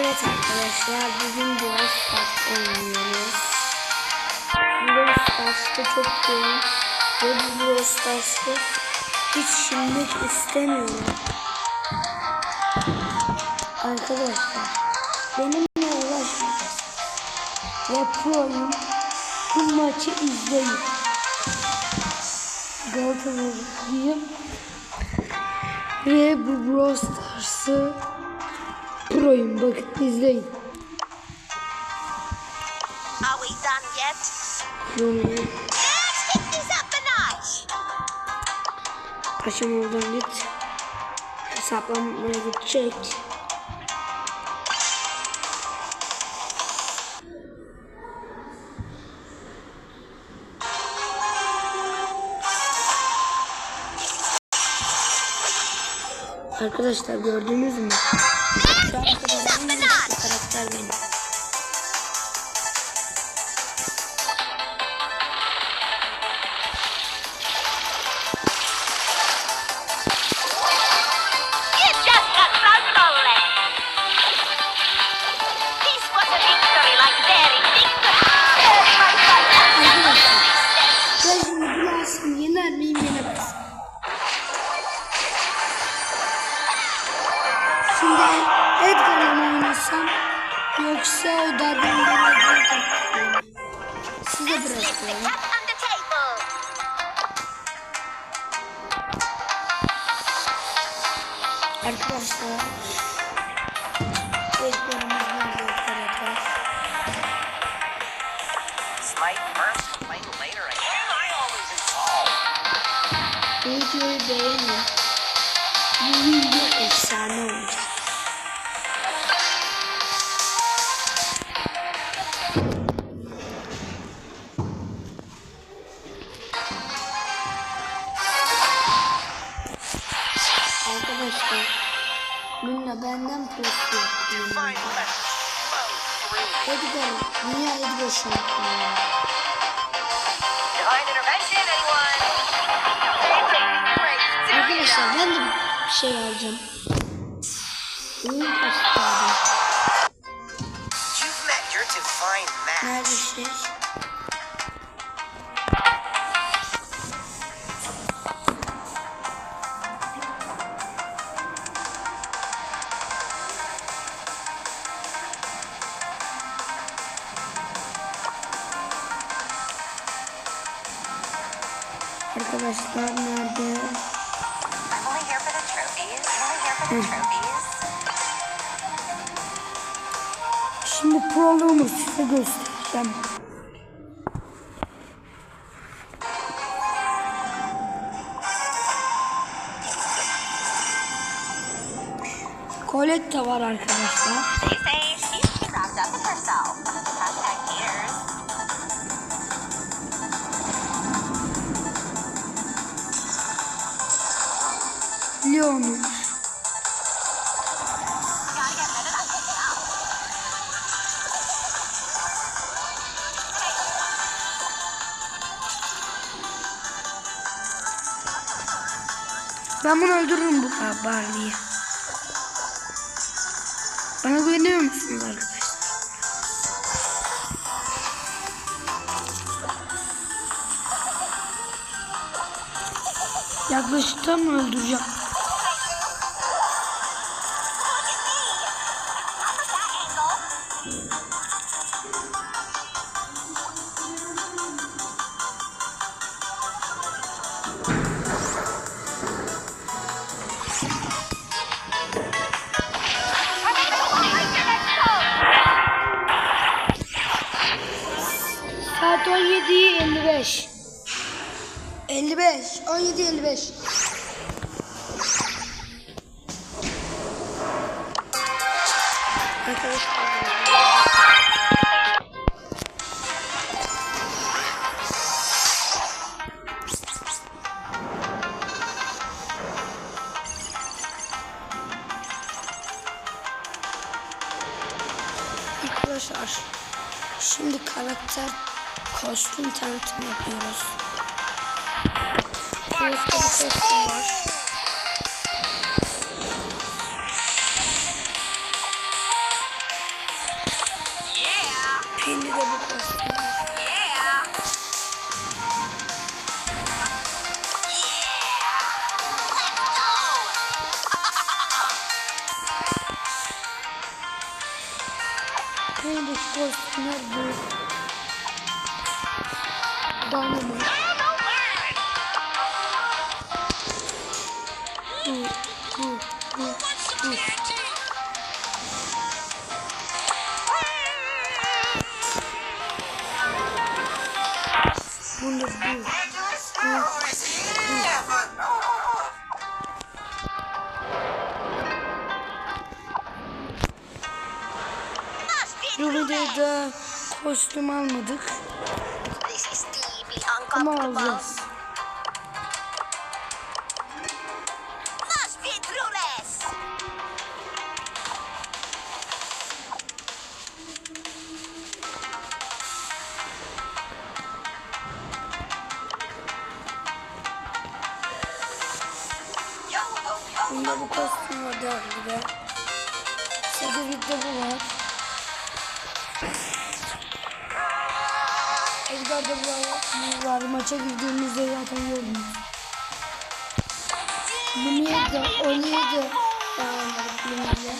Evet arkadaşlar bugün Brawl Stars oynuyoruz. Brawl Stars'ta çok yoğun ve bu Brawl Stars'ta hiç silmek istemiyorum. Arkadaşlar benimle uğraşmayacağız. Ve proyum bu maçı izleyin. Galatasaraylıyım. Ve bu Brawl Stars'ı proyum bakın izleyin. Are we done yet? Notch. Paşam oradan git. Hesaplamaya gidecek. Arkadaşlar gördünüz mü? Şu an karakter benim. kısa odadan bana Size bırakıyorum. Arkadaşlar Videoyu beğenin. Bu video efsane olmuş. Divine intervention, anyone? They're taking the race. Arkadaşlar ben de bir şey alacağım. Oyun kastı aldım. Met the trophies. Şimdi proluğumu size göstereceğim. Colette var arkadaşlar. Now. Ben bunu öldürürüm bu Bar- Barbie'yi. Bana güveniyor musunuz arkadaşlar? Yaklaşıktan mı öldüreceğim? 17 55. 55. 17 55. tanıtım yapıyoruz. Burada bir kostüm var. de bu kostüm. Yeah. Buradaki kostümler bu. Dynamite. Bu, bu, bu, bu. Bunda bu. Bu videoda kostüm almadık uncomfortable. alacağız. Must be through this. Bunda bu kostüm var dergide. Cedric'te bu var. Maça girdiğimizde zaten gördünüz. Lumiere de, Oli'ye de dayanmadık Lumiere'ye.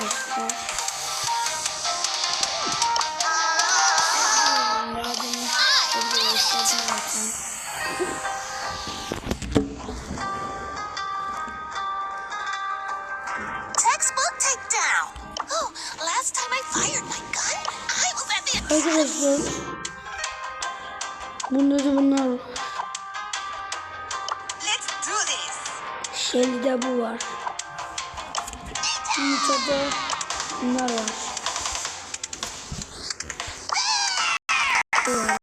The Arkadaşlar. Bunda da bunlar var. Let's do this. Shelly'de bu var. Nita'da bunlar var. Bu var.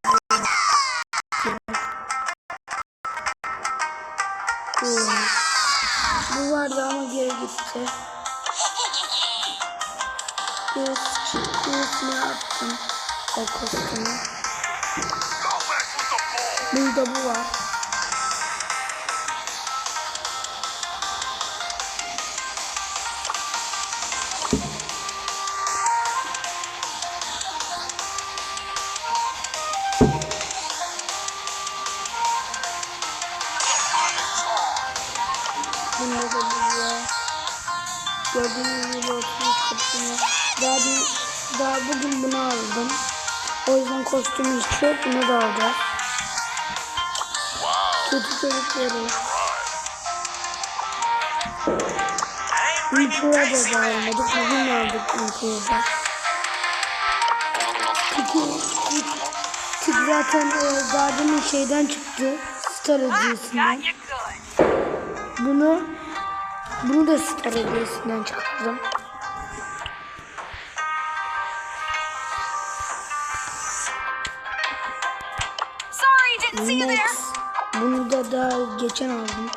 Bu var. Bu vardı ama geri gitti. Göz çıktısını attım. O kostümü. Burada bu var. Gördüğünüz gibi 33 kostümü. Daha, bir, daha bugün bunu aldım. O yüzden kostüm hiç yok. Bunu da alacağız. Kötü çocukları. Mikro'ya da almadık. Bugün aldık Mikro'da. Çünkü çünkü zaten e, demin şeyden çıktı. Star good. Bunu bunu da Star hediyesinden there. Max. Bunu da daha geçen aldım.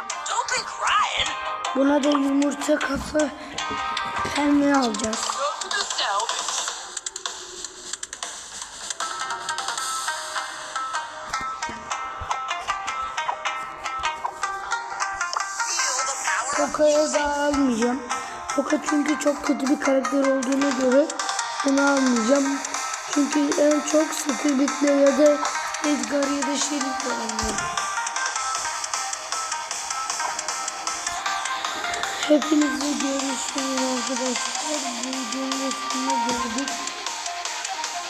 Buna da yumurta kafa helmi alacağız. Poka'ya da almayacağım. Poka çünkü çok kötü bir karakter olduğuna göre bunu almayacağım. Çünkü en çok Squid'le ya da Edgar ya da Şerif'le oynuyorum. Hepinizle görüşürüz arkadaşlar. Bu videonun sonuna geldik.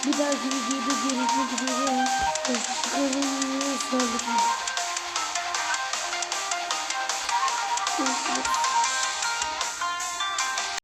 Bir dahaki videoda görüşmek üzere. Hoşçakalın. Sağlıklı.